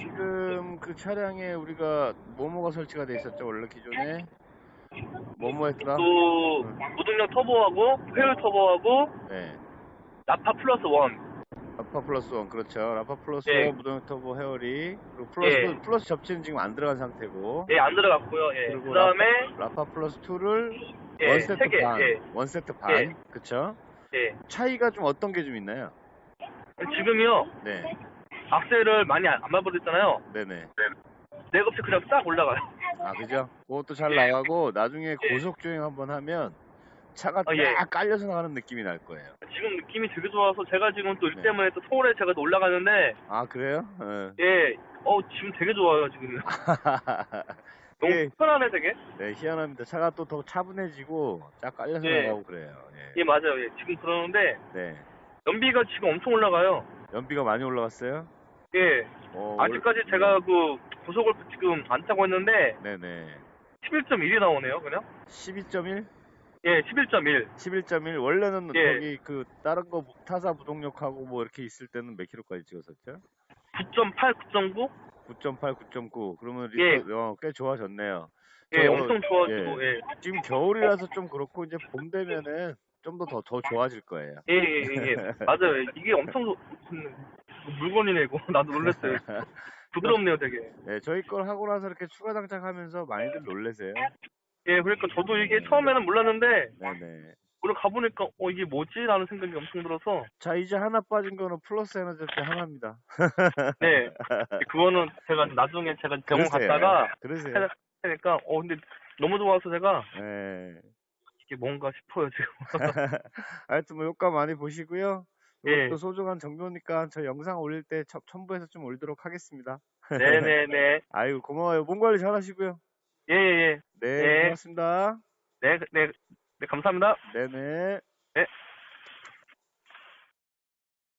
지금 그 차량에 우리가 뭐뭐가 설치가 돼 있었죠 원래 기존에 뭐뭐 했더라? 또 무동력 터보하고 회열 터보하고 네. 나파 플러스 원. 라파 플러스 원 그렇죠. 라파 플러스 예. 원 무동력 터보 헤어리 그리고 플러스 예. 플러스 접지는 지금 안 들어간 상태고 예, 안 들어갔고요. 예. 그리고 그다음에 라파 플러스 2를 예, 원 세트 세 개. 반, 예. 원 세트 반, 예. 그쵸? 예. 차이가 좀 어떤 게 좀 있나요? 지금요. 네, 악셀을 많이 안 밟아버렸잖아요. 네네. 맥없이 그냥 싹 올라가요. 아 그죠? 그것도 잘 예. 나가고 나중에 고속 주행 한번 하면 차가 어, 예. 딱 깔려서 나가는 느낌이 날 거예요. 지금 느낌이 되게 좋아서 제가 지금 또 일 네. 때문에 또 서울에 제가 또 올라가는데 아 그래요? 예. 예. 어, 지금 되게 좋아요, 지금. 너무 예. 편하네, 되게. 네, 희한합니다. 차가 또 더 차분해지고 쫙 깔려서 예. 나가고 그래요. 예. 예, 맞아요. 예. 지금 그러는데 네. 연비가 지금 엄청 올라가요. 연비가 많이 올라갔어요? 예. 어, 아직까지 올- 제가 그 고속을 지금 안 타고 있는데 네네. 11.1이 나오네요, 그냥. 12.1? 예, 11.1. 11.1 원래는 예. 저기 그 다른 거 타사 무동력하고 뭐 이렇게 있을 때는 몇 킬로까지 찍었었죠? 9.8, 9.9? 9.8, 9.9 그러면 예. 리터 어, 꽤 좋아졌네요. 예, 저- 엄청 좋아지고, 예. 지금 겨울이라서 좀 그렇고 이제 봄 되면은 좀 더더더 좋아질 거예요. 예, 예, 예, 예. 맞아요. 이게 엄청 소- 음, 물건이네, 이거. 나도 놀랐어요. 부드럽네요, 되게. 네, 저희 걸 하고 나서 이렇게 추가 장착하면서 많이들 놀래세요. 예, 그러니까 저도 이게 처음에는 몰랐는데, 네네. 오늘 가보니까, 어, 이게 뭐지? 라는 생각이 엄청 들어서, 자 이제 하나 빠진 거는 플러스 에너지 때 하나입니다. 네. 그거는 제가 나중에 제가 병원 그러세요. 갔다가 그러세요. 되니까, 어, 근데 너무 좋아서 제가, 네. 이게 뭔가 싶어요, 지금. 하여튼 뭐 효과 많이 보시고요. 예. 또 소중한 정보니까 저 영상 올릴 때 첨- 첨부해서 좀 올리도록 하겠습니다. 네네네. 아유 고마워요. 몸 관리 잘 하시고요. 예, 예, 예. 네, 네. 고맙습니다. 네, 네, 네, 감사합니다. 네네. 네.